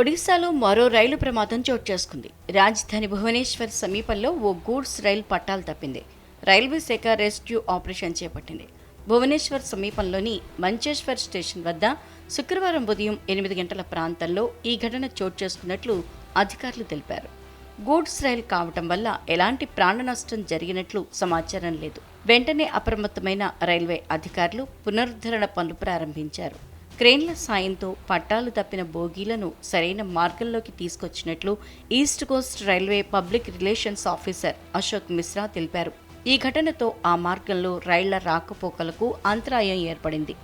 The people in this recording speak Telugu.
ఒడిశాలో మరో రైలు ప్రమాదం చోటు చేసుకుంది. రాజధాని భువనేశ్వర్ సమీపంలో ఓ గూడ్స్ రైలు పట్టాలు తప్పింది. రైల్వే శాఖ రెస్క్యూ ఆపరేషన్ చేపట్టింది. భువనేశ్వర్ సమీపంలోని మంచేశ్వర్ స్టేషన్ వద్ద శుక్రవారం ఉదయం ఎనిమిది గంటల ప్రాంతంలో ఈ ఘటన చోటు చేసుకున్నట్లు అధికారులు తెలిపారు. గూడ్స్ రైలు కావటం వల్ల ఎలాంటి ప్రాణ నష్టం జరిగినట్లు సమాచారం లేదు. వెంటనే అప్రమత్తమైన రైల్వే అధికారులు పునరుద్ధరణ పనులు ప్రారంభించారు. క్రేన్ల సాయంతో పట్టాలు తప్పిన బోగీలను సరైన మార్గంలోకి తీసుకొచ్చినట్లు East Coast Railway public relations officer Ashok Mishra తెలిపారు. ఈ ఘటనతో ఆ మార్గంలో రైళ్ళ రాకపోకలకు అంతరాయం ఏర్పడింది.